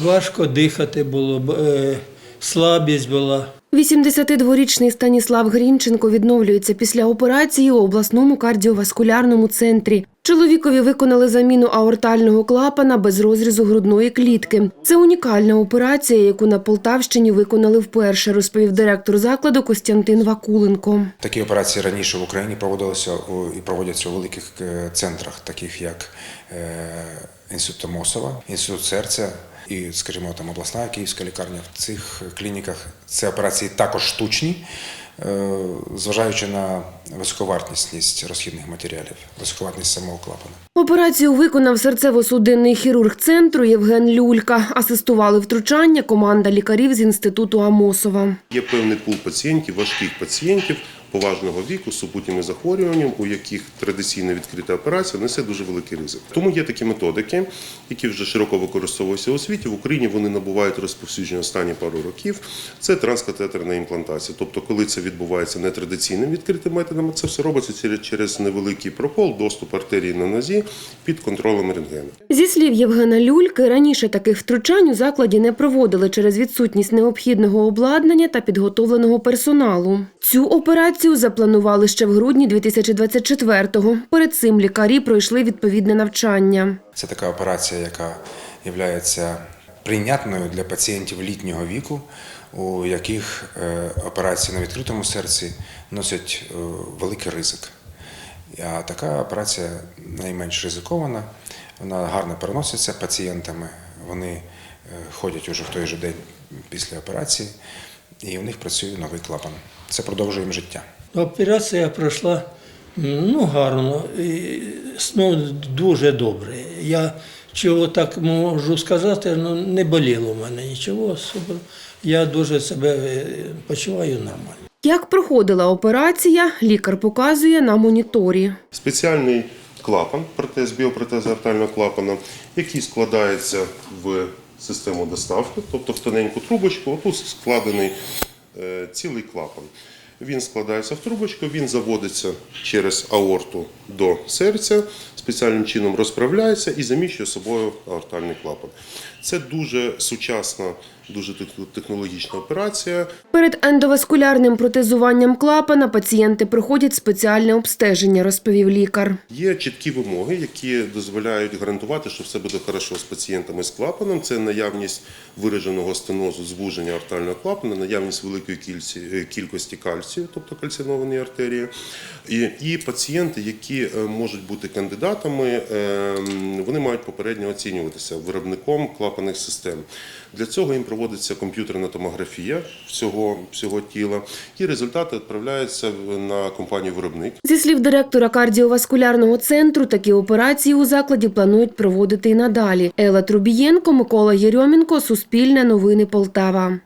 Важко дихати було, е, слабість була. 82-річний Станіслав Грінченко відновлюється після операції у обласному кардіоваскулярному центрі. Чоловікові виконали заміну аортального клапана без розрізу грудної клітки. Це унікальна операція, яку на Полтавщині виконали вперше, розповів директор закладу Костянтин Вакуленко. Такі операції раніше в Україні проводилися і проводяться у великих е, центрах, таких як е, Інститут Мосова, Інститут серця і, скажімо, там обласна київська лікарня. В цих клініках ці операції також штучні, е, зважаючи на високовартісність розхідних матеріалів, високовартність самого клапана. Операцію виконав серцево-судинний хірург центру Євген Люлька. Асистували втручання команда лікарів з інституту Амосова. Є певний пул пацієнтів, важких пацієнтів поважного віку з супутніми захворюванням, у яких традиційна відкрита операція несе дуже великий ризик. Тому є такі методики, які вже широко використовуються у світі. В Україні вони набувають розповсюдження останні пару років. Це транскатетерна імплантація. Тобто, коли це відбувається нетрадиційним відкритим методом, це все робиться через невеликий прокол, доступ артерії на нозі під контролем рентгену. Зі слів Євгена Люльки, раніше таких втручань у закладі не проводили через відсутність необхідного обладнання та підготовленого персоналу. Цю операцію запланували ще в грудні 2024-го. Перед цим лікарі пройшли відповідне навчання. Це така операція, яка є прийнятною для пацієнтів літнього віку, у яких е, операції на відкритому серці носять е, великий ризик. А така операція найменш ризикована, вона гарно переноситься пацієнтами, вони е, ходять уже в той же день після операції, і у них працює новий клапан. Це продовжує їм життя. Операція пройшла ну, гарно, і, ну, дуже добре. Я чого так можу сказати, ну, не боліло в мене нічого особливо. Я дуже себе е, почуваю нормально. Як проходила операція, лікар показує на моніторі. Спеціальний клапан, протез, біопротез артального клапана, який складається в систему доставки, тобто в тоненьку трубочку. Отут складений е, цілий клапан. Він складається в трубочку, він заводиться через аорту до серця, спеціальним чином розправляється і заміщує собою аортальний клапан. Це дуже сучасна, дуже технологічна операція. Перед ендоваскулярним протезуванням клапана пацієнти проходять спеціальне обстеження, розповів лікар. Є чіткі вимоги, які дозволяють гарантувати, що все буде хорошо з пацієнтами з клапаном. Це наявність вираженого стенозу, звуження артального клапана, наявність великої е, кількості кальцію, тобто кальцинованої артерії. І, і пацієнти, які е, можуть бути кандидатами, е, вони мають попередньо оцінюватися виробником клапаних систем. Для цього їм проводиться комп'ютерна томографія всього, всього тіла, і результати відправляються на компанію виробник. Зі слів директора кардіоваскулярного центру, такі операції у закладі планують проводити і надалі. Ела Трубієнко, Микола Єрьомінко, Суспільне новини Полтава.